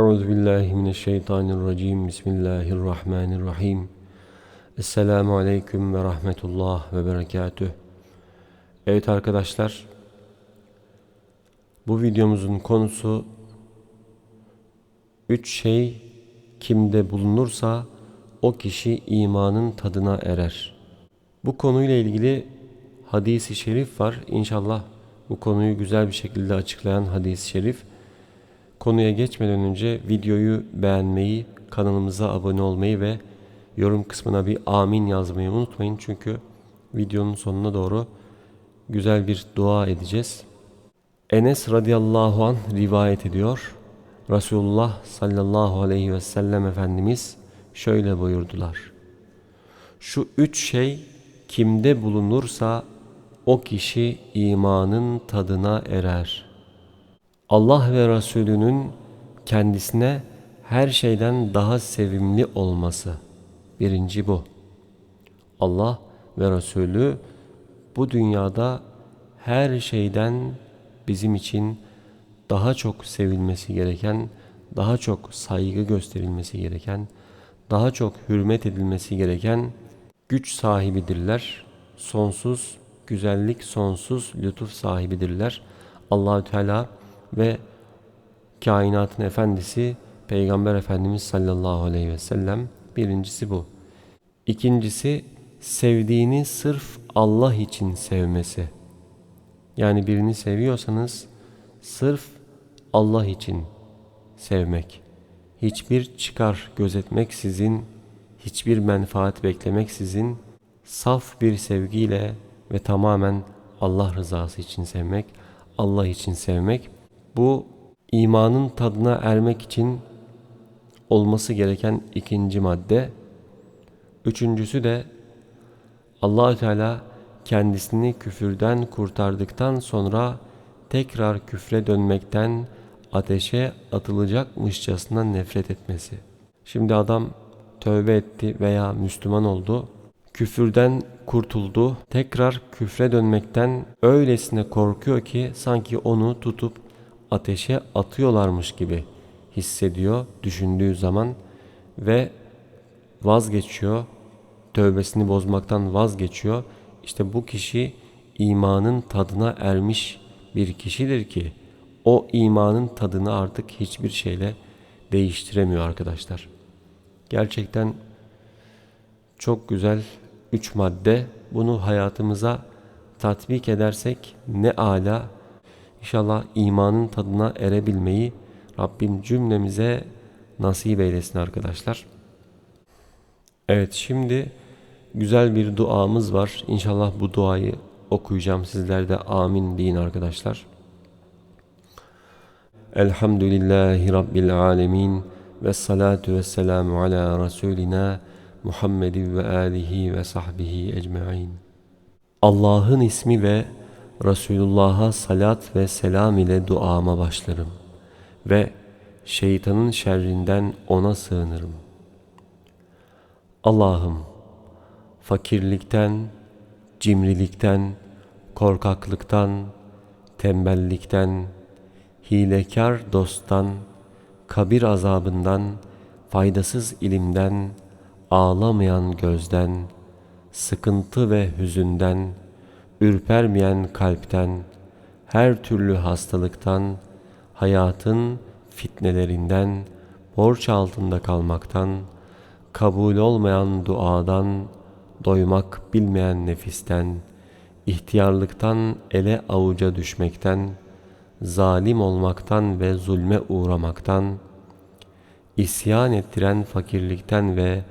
Euzu billahi mineşşeytanirracim. Bismillahirrahmanirrahim. Esselamu aleyküm ve rahmetullah ve berekatüh. Evet arkadaşlar, bu videomuzun konusu üç şey kimde bulunursa o kişi imanın tadına erer. Bu konuyla ilgili hadisi şerif var. İnşallah bu konuyu güzel bir şekilde açıklayan hadis-i şerif. Konuya geçmeden önce videoyu beğenmeyi, kanalımıza abone olmayı ve yorum kısmına bir amin yazmayı unutmayın. Çünkü videonun sonuna doğru güzel bir dua edeceğiz. Enes radıyallahu an rivayet ediyor. Resulullah sallallahu aleyhi ve sellem Efendimiz şöyle buyurdular. Şu üç şey kimde bulunursa o kişi imanın tadına erer. Allah ve Resulünün kendisine her şeyden daha sevimli olması. Birinci bu. Allah ve Resulü bu dünyada her şeyden bizim için daha çok sevilmesi gereken, daha çok saygı gösterilmesi gereken, daha çok hürmet edilmesi gereken güç sahibidirler. Sonsuz güzellik, sonsuz lütuf sahibidirler. Allahü Teala ve kainatın efendisi Peygamber Efendimiz sallallahu aleyhi ve sellem birincisi bu. İkincisi sevdiğini sırf Allah için sevmesi. Yani birini seviyorsanız sırf Allah için sevmek. Hiçbir çıkar gözetmek sizin, hiçbir menfaat beklemek sizin saf bir sevgiyle ve tamamen Allah rızası için sevmek, Allah için sevmek. Bu imanın tadına ermek için olması gereken ikinci madde. Üçüncüsü de Allahü Teala kendisini küfürden kurtardıktan sonra tekrar küfre dönmekten ateşe atılacakmışçasına nefret etmesi. Şimdi adam tövbe etti veya Müslüman oldu. Küfürden kurtuldu. Tekrar küfre dönmekten öylesine korkuyor ki sanki onu tutup ateşe atıyorlarmış gibi hissediyor düşündüğü zaman ve vazgeçiyor. Tövbesini bozmaktan vazgeçiyor. İşte bu kişi imanın tadına ermiş bir kişidir ki o imanın tadını artık hiçbir şeyle değiştiremiyor arkadaşlar. Gerçekten çok güzel üç madde. Bunu hayatımıza tatbik edersek ne ala. İnşallah imanın tadına erebilmeyi Rabbim cümlemize nasip eylesin arkadaşlar. Evet şimdi güzel bir duamız var. İnşallah bu duayı okuyacağım. Sizler de amin deyin arkadaşlar. Elhamdülillahi Rabbil alemin ve salatu ve selamu ala Resulina Muhammedin ve alihi ve sahbihi ecmain. Allah'ın ismi ve Resulullah'a salat ve selam ile duama başlarım ve şeytanın şerrinden ona sığınırım. Allah'ım fakirlikten, cimrilikten, korkaklıktan, tembellikten, hilekar dosttan, kabir azabından, faydasız ilimden, ağlamayan gözden, sıkıntı ve hüzünden, ürpermeyen kalpten, her türlü hastalıktan, hayatın fitnelerinden, borç altında kalmaktan, kabul olmayan duadan, doymak bilmeyen nefisten, ihtiyarlıktan ele avuca düşmekten, zalim olmaktan ve zulme uğramaktan, isyan ettiren fakirlikten ve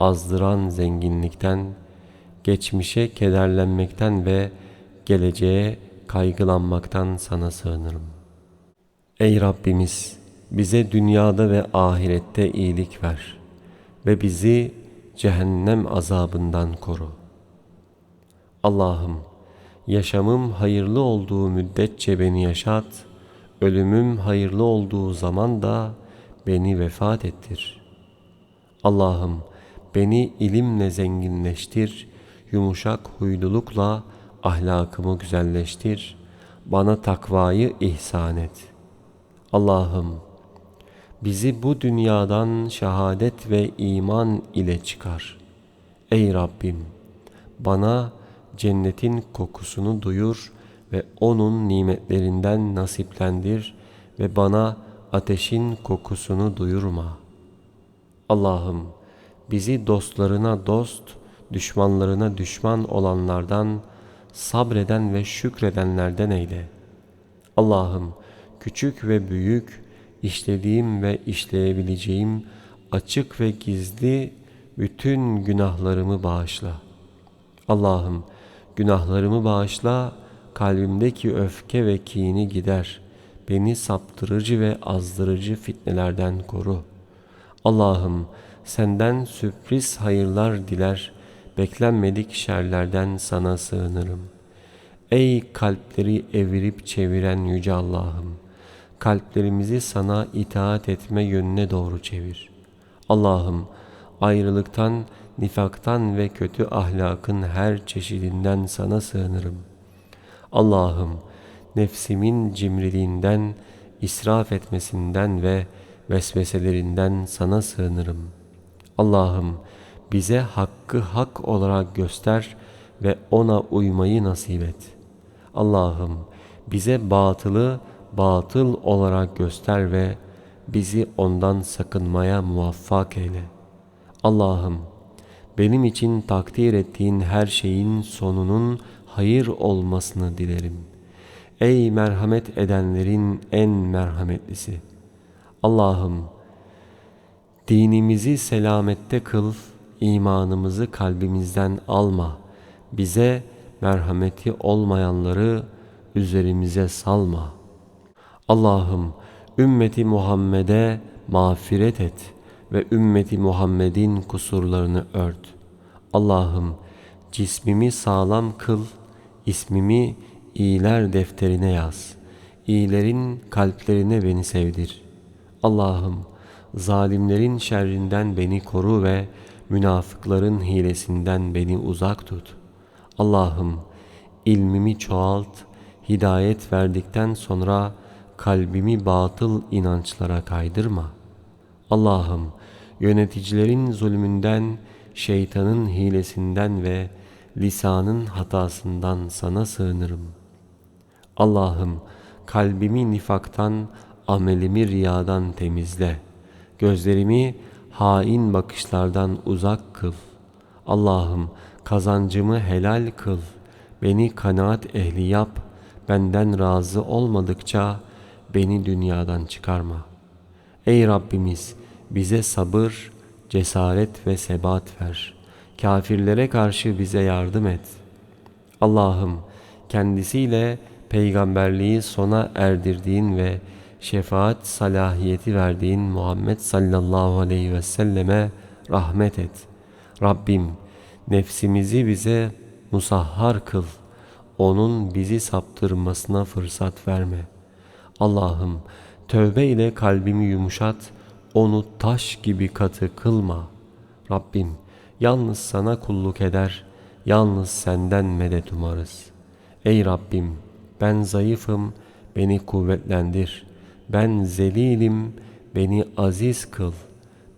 azdıran zenginlikten, geçmişe kederlenmekten ve geleceğe kaygılanmaktan sana sığınırım. Ey Rabbimiz! Bize dünyada ve ahirette iyilik ver ve bizi cehennem azabından koru. Allah'ım, yaşamım hayırlı olduğu müddetçe beni yaşat, ölümüm hayırlı olduğu zaman da beni vefat ettir. Allah'ım, Beni ilimle zenginleştir, yumuşak huylulukla ahlakımı güzelleştir, bana takvayı ihsan et. Allah'ım, Bizi bu dünyadan şehadet ve iman ile çıkar. Ey Rabbim! Bana cennetin kokusunu duyur ve onun nimetlerinden nasiplendir ve bana ateşin kokusunu duyurma. Allah'ım bizi dostlarına dost, düşmanlarına düşman olanlardan, sabreden ve şükredenlerden eyle. Allah'ım küçük ve büyük, işlediğim ve işleyebileceğim açık ve gizli bütün günahlarımı bağışla. Allah'ım günahlarımı bağışla, kalbimdeki öfke ve kini gider. Beni saptırıcı ve azdırıcı fitnelerden koru. Allah'ım senden sürpriz hayırlar diler, beklenmedik şerlerden sana sığınırım. Ey kalpleri evirip çeviren Yüce Allah'ım! Kalplerimizi sana itaat etme yönüne doğru çevir. Allah'ım ayrılıktan, nifaktan ve kötü ahlakın her çeşidinden sana sığınırım. Allah'ım nefsimin cimriliğinden, israf etmesinden ve vesveselerinden sana sığınırım. Allah'ım bize hakkı hak olarak göster ve ona uymayı nasip et. Allah'ım bize batılı batıl olarak göster ve bizi ondan sakınmaya muvaffak eyle. Allah'ım benim için takdir ettiğin her şeyin sonunun hayır olmasını dilerim. Ey merhamet edenlerin en merhametlisi! Allah'ım dinimizi selamette kıl, imanımızı kalbimizden alma. Bize merhameti olmayanları üzerimize salma. Allah'ım ümmeti Muhammed'e mağfiret et ve ümmeti Muhammed'in kusurlarını ört. Allah'ım cismimi sağlam kıl, ismimi iyiler defterine yaz. İyilerin kalplerine beni sevdir. Allah'ım zalimlerin şerrinden beni koru ve münafıkların hilesinden beni uzak tut. Allah'ım ilmimi çoğalt, hidayet verdikten sonra kalbimi batıl inançlara kaydırma. Allah'ım yöneticilerin zulmünden, şeytanın hilesinden ve lisanın hatasından sana sığınırım. Allah'ım kalbimi nifaktan, amelimi riyadan temizle. Gözlerimi hain bakışlardan uzak kıl. Allah'ım kazancımı helal kıl. Beni kanaat ehli yap. Benden razı olmadıkça beni dünyadan çıkarma. Ey Rabbimiz bize sabır, cesaret ve sebat ver. Kafirlere karşı bize yardım et. Allah'ım kendisiyle peygamberliği sona erdirdiğin ve şefaat salahiyeti verdiğin Muhammed sallallahu aleyhi ve selleme rahmet et. Rabbim nefsimizi bize musahhar kıl. Onun bizi saptırmasına fırsat verme. Allah'ım tövbe ile kalbimi yumuşat, onu taş gibi katı kılma. Rabbim yalnız sana kulluk eder, yalnız senden medet umarız. Ey Rabbim ben zayıfım, beni kuvvetlendir.'' Ben zelilim, beni aziz kıl.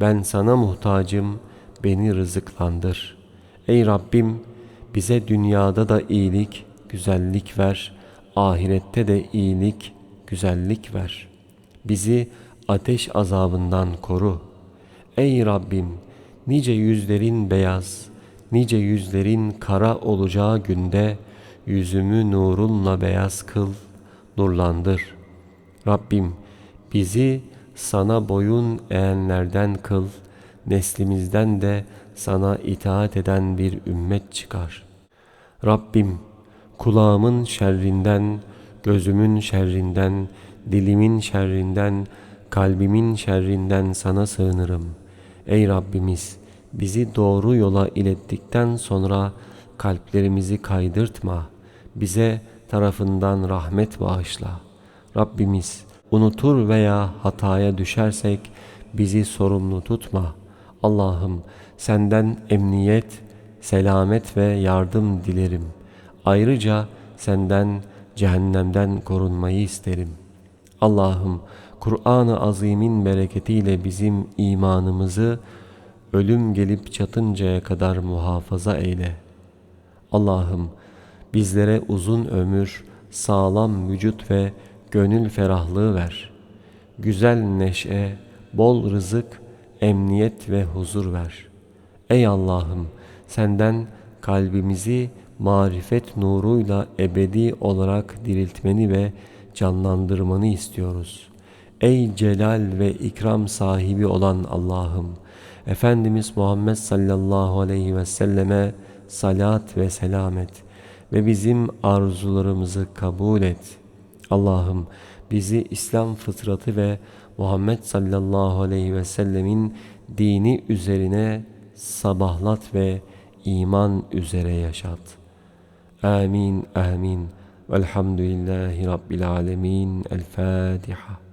Ben sana muhtacım, beni rızıklandır. Ey Rabbim, bize dünyada da iyilik, güzellik ver. Ahirette de iyilik, güzellik ver. Bizi ateş azabından koru. Ey Rabbim, nice yüzlerin beyaz, nice yüzlerin kara olacağı günde yüzümü nurunla beyaz kıl, nurlandır.'' Rabbim bizi sana boyun eğenlerden kıl, neslimizden de sana itaat eden bir ümmet çıkar. Rabbim kulağımın şerrinden, gözümün şerrinden, dilimin şerrinden, kalbimin şerrinden sana sığınırım. Ey Rabbimiz bizi doğru yola ilettikten sonra kalplerimizi kaydırtma. Bize tarafından rahmet bağışla.'' Rabbimiz unutur veya hataya düşersek bizi sorumlu tutma. Allah'ım senden emniyet, selamet ve yardım dilerim. Ayrıca senden cehennemden korunmayı isterim. Allah'ım Kur'an-ı Azim'in bereketiyle bizim imanımızı ölüm gelip çatıncaya kadar muhafaza eyle. Allah'ım bizlere uzun ömür, sağlam vücut ve gönül ferahlığı ver. Güzel neşe, bol rızık, emniyet ve huzur ver. Ey Allah'ım senden kalbimizi marifet nuruyla ebedi olarak diriltmeni ve canlandırmanı istiyoruz. Ey celal ve ikram sahibi olan Allah'ım, Efendimiz Muhammed sallallahu aleyhi ve selleme salat ve selamet ve bizim arzularımızı kabul et. Allah'ım bizi İslam fıtratı ve Muhammed sallallahu aleyhi ve sellemin dini üzerine sabahlat ve iman üzere yaşat. Amin, amin. Velhamdülillahi Rabbil alemin. El Fatiha.